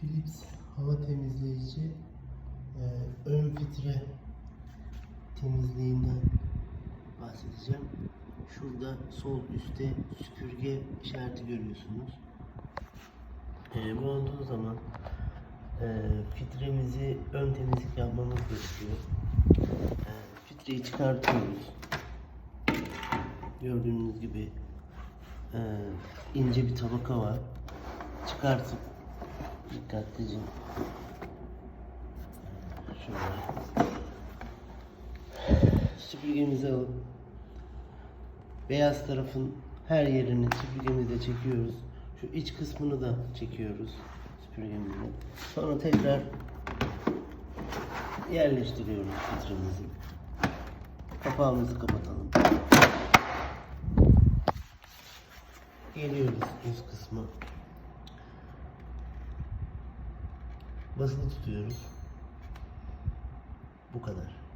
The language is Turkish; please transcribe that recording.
Philips hava temizleyici e, ön filtre temizliğinden bahsedeceğim. Şurada sol üstte süpürge işareti görüyorsunuz. E, bu olduğu zaman e, filtremizi ön temizlik yapmamız gerekiyor. E, filtreyi çıkartıyoruz. Gördüğünüz gibi e, ince bir tabaka var. Çıkartıp dikkatlice şöyle süpürgemizi alıp beyaz tarafın her yerini süpürgemizle çekiyoruz. Şu iç kısmını da çekiyoruz süpürgemizle. Sonra tekrar yerleştiriyoruz filtremizi. Kapağımızı kapatalım. Geliyoruz üst kısma. Basılı tutuyoruz. Bu kadar.